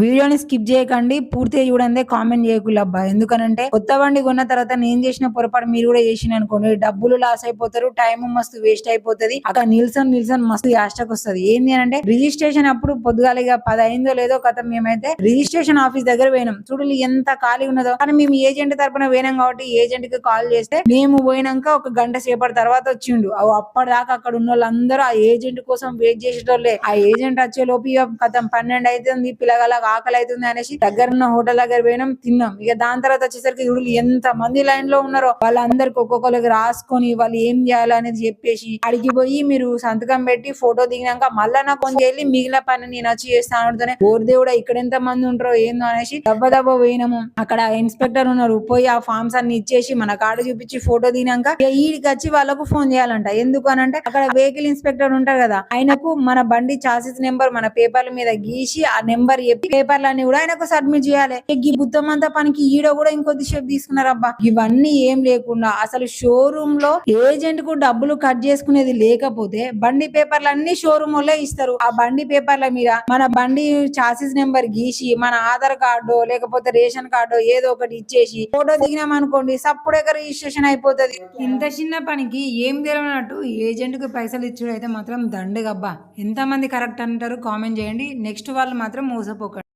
వీడియోని స్కిప్ చేయకండి పూర్తిగా చూడండి కామెంట్ చేయకుండా అబ్బా. ఎందుకనంటే కొత్త బండి కొన్న తర్వాత నేను చేసిన పొరపాటు మీరు కూడా చేసిన అనుకోండి. డబ్బులు లాస్ అయిపోతారు టైం మస్తు వేస్ట్ అయిపోతది. అక్కడ నిల్సన్ నిల్సన్ మస్తు యాస్టక్ వస్తుంది. ఏంది అని అంటే రిజిస్ట్రేషన్ అప్పుడు పొద్దుగాలిగా పది అయిందో లేదో కథ మేమైతే రిజిస్ట్రేషన్ ఆఫీస్ దగ్గర పోయినాం. చూడండి ఎంత ఖాళీ ఉన్నదో. కానీ మేము ఏజెంట్ తరపున పోయినాం కాబట్టి ఏజెంట్కి కాల్ చేస్తే మేము పోయినాక ఒక గంట సేపటి తర్వాత వచ్చిండు. అవి అప్పటిదాకా అక్కడ ఉన్న వాళ్ళందరూ ఆ ఏజెంట్ కోసం వెయిట్ చేసేటోళ్ళే. ఆ ఏజెంట్ వచ్చే లోపు కథం పన్నెండు అవుతుంది పిల్లగల ఆకలి అవుతుంది అనేసి దగ్గర ఉన్న హోటల్ దగ్గర పోయినాం తిన్నాం. ఇక దాని తర్వాత వచ్చేసరికి చూడు ఎంత మంది లైన్లో ఉన్నారో. వాళ్ళందరికి ఒక్కొక్కరికి రాసుకొని వాళ్ళు ఏం చేయాలనేది చెప్పేసి అడిగి పోయి మీరు సంతకం పెట్టి ఫోటో దిగినాక మళ్ళా నాకు కొంచెం వెళ్ళి మిగిలిన పని నేను వచ్చి చేస్తాను అనుకునే ఓర్ దేవుడా ఇక్కడ ఎంత మంది ఉంటారో ఏందో అనేసి దెబ్బ దెబ్బ పోయినాము. అక్కడ ఇన్స్పెక్టర్ ఉన్నారు పోయి ఆ ఫామ్స్ అన్ని ఇచ్చేసి మన కార్డు చూపించి ఫోటో దిగినాక ఈడికి వచ్చి వాళ్ళకు ఫోన్ చేయాలంట. ఎందుకు అని అంటే అక్కడ వెహికల్ ఇన్స్పెక్టర్ ఉంటారు కదా ఆయనకు మన బండి చాసిస్ నెంబర్ మన పేపర్ల మీద గీసి ఆ నెంబర్ చెప్పి పేపర్లన్నీ కూడా ఆయనకు సబ్మిట్ చేయాలి. ఈ బుద్ధం అంతా పనికి ఈడ కూడా ఇంకొద్దిసేపు తీసుకున్నారబ్బా ఇవన్నీ ఏం లేకుండా అసలు షోరూమ్లో ఏజెంట్కు డబ్బులు కట్ చేసుకునేది లేకపోతే బండి పేపర్లు అన్ని షోరూమ్ వాళ్ళే ఇస్తారు. ఆ బండి పేపర్ల మీద మన బండి చాసిస్ నెంబర్ గీసి మన ఆధార్ కార్డు లేకపోతే రేషన్ కార్డు ఏదో ఒకటి ఇచ్చేసి ఫోటో దిగినాం అనుకోండి సప్పుడే రిజిస్ట్రేషన్ అయిపోతది. ఇంత చిన్న పనికి ఏం తెలియనట్టు ఏజెంట్కు పైసలు ఇచ్చుడు అయితే మాత్రం దండగబ్బా. ఎంత మంది కరెక్ట్ అంటారు కామెంట్ చేయండి. నెక్స్ట్ వాళ్ళు మాత్రం మోసపోకండి.